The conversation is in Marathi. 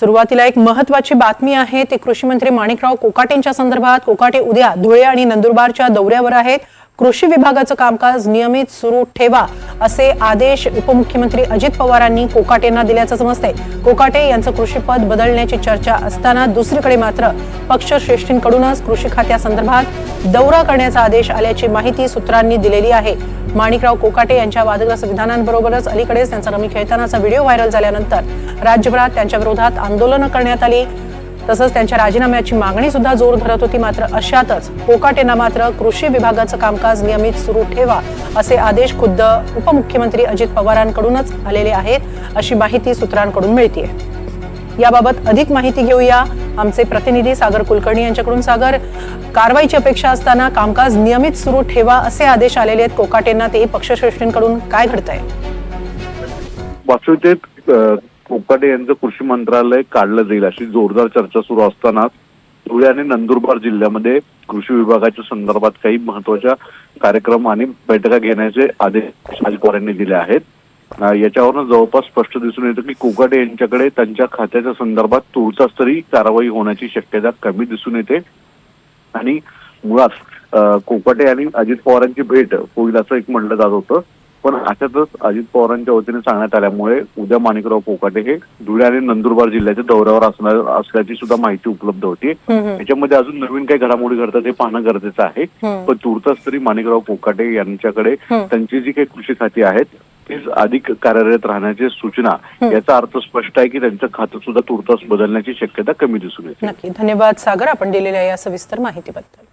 सुरुवातीला एक महत्वाची बातमी आहे ती कृषी मंत्री माणिकराव कोकाटेंच्या संदर्भात. कोकाटे उद्या धुळे आणि नंदुरबारच्या दौऱ्यावर आहेत. कृषी विभागाचं कामकाज नियमित सुरू ठेवा असे आदेश उपमुख्यमंत्री अजित पवारांनी कोकाटेंना दिल्याचं समजतंय कोकाटे यांचं कृषीपद बदलण्याची चर्चा असताना दुसरीकडे मात्र पक्षश्रेष्ठींकडूनच कृषी खात्यासंदर्भात दौरा करण्याचा आदेश आल्याची माहिती सूत्रांनी दिलेली आहे. माणिकराव कोकाटे यांच्या वादग्रस्त विधानांबरोबरच अलीकडेच त्यांचा रमी खेळतानाचा व्हिडिओ व्हायरल झाल्यानंतर राज्यभरात त्यांच्या विरोधात आंदोलनं करण्यात आली. तसंच त्यांच्या राजीनाम्याची मागणी सुद्धा जोर धरत होती. मात्र अशातच कोकाटेंना मात्र कृषी विभागाचं कामकाज नियमित सुरू ठेवा असे आदेश खुद्द उपमुख्यमंत्री अजित पवारांकडूनच आलेले आहेत अशी माहिती सूत्रांकडून मिळतीये. याबाबत अधिक माहिती घेऊया आमचे प्रतिनिधी सागर कुलकर्णी यांच्याकडून. सागर कारवाईची अपेक्षा असताना कामकाज नियमित सुरू ठेवा असे आदेश आलेले आहेत. कोकाटेंना तेही पक्षश्रेष्ठींकडून काय घडत आहे कोकाटे यांचं कृषी मंत्रालय काढलं जाईल अशी जोरदार चर्चा सुरू असतानाच धुळे आणि नंदुरबार जिल्ह्यामध्ये कृषी विभागाच्या संदर्भात काही महत्त्वाच्या कार्यक्रम आणि बैठका घेण्याचे आदेश अजित पवार यांनी दिले आहेत. याच्यावरनं जवळपास स्पष्ट दिसून येतं की कोकाटे यांच्याकडे त्यांच्या खात्याच्या संदर्भात तुर्तास तरी कारवाई होण्याची शक्यता कमी दिसून येते. आणि मुळात कोकाटे आणि अजित पवारांची भेट होईल असं एक म्हटलं जात होतं. पण अशातच अजित पवारांच्या वतीने सांगण्यात आल्यामुळे उद्या माणिकराव कोकाटे हे धुळे आणि नंदुरबार जिल्ह्याच्या दौऱ्यावर असणार असल्याची सुद्धा माहिती उपलब्ध होती. याच्यामध्ये अजून नवीन काही घडामोडी घडतात हे पाहणं गरजेचं आहे. पण तुर्तास तरी माणिकराव कोकाटे यांच्याकडे. त्यांची जी काही कृषी खाती आहेत तीच अधिक कार्यरत राहण्याची सूचना याचा अर्थ स्पष्ट आहे की त्यांचं खातं सुद्धा तुर्तास बदलण्याची शक्यता कमी दिसून येते. नक्की. धन्यवाद सागर. आपण दिलेल्या या सविस्तर माहितीबद्दल.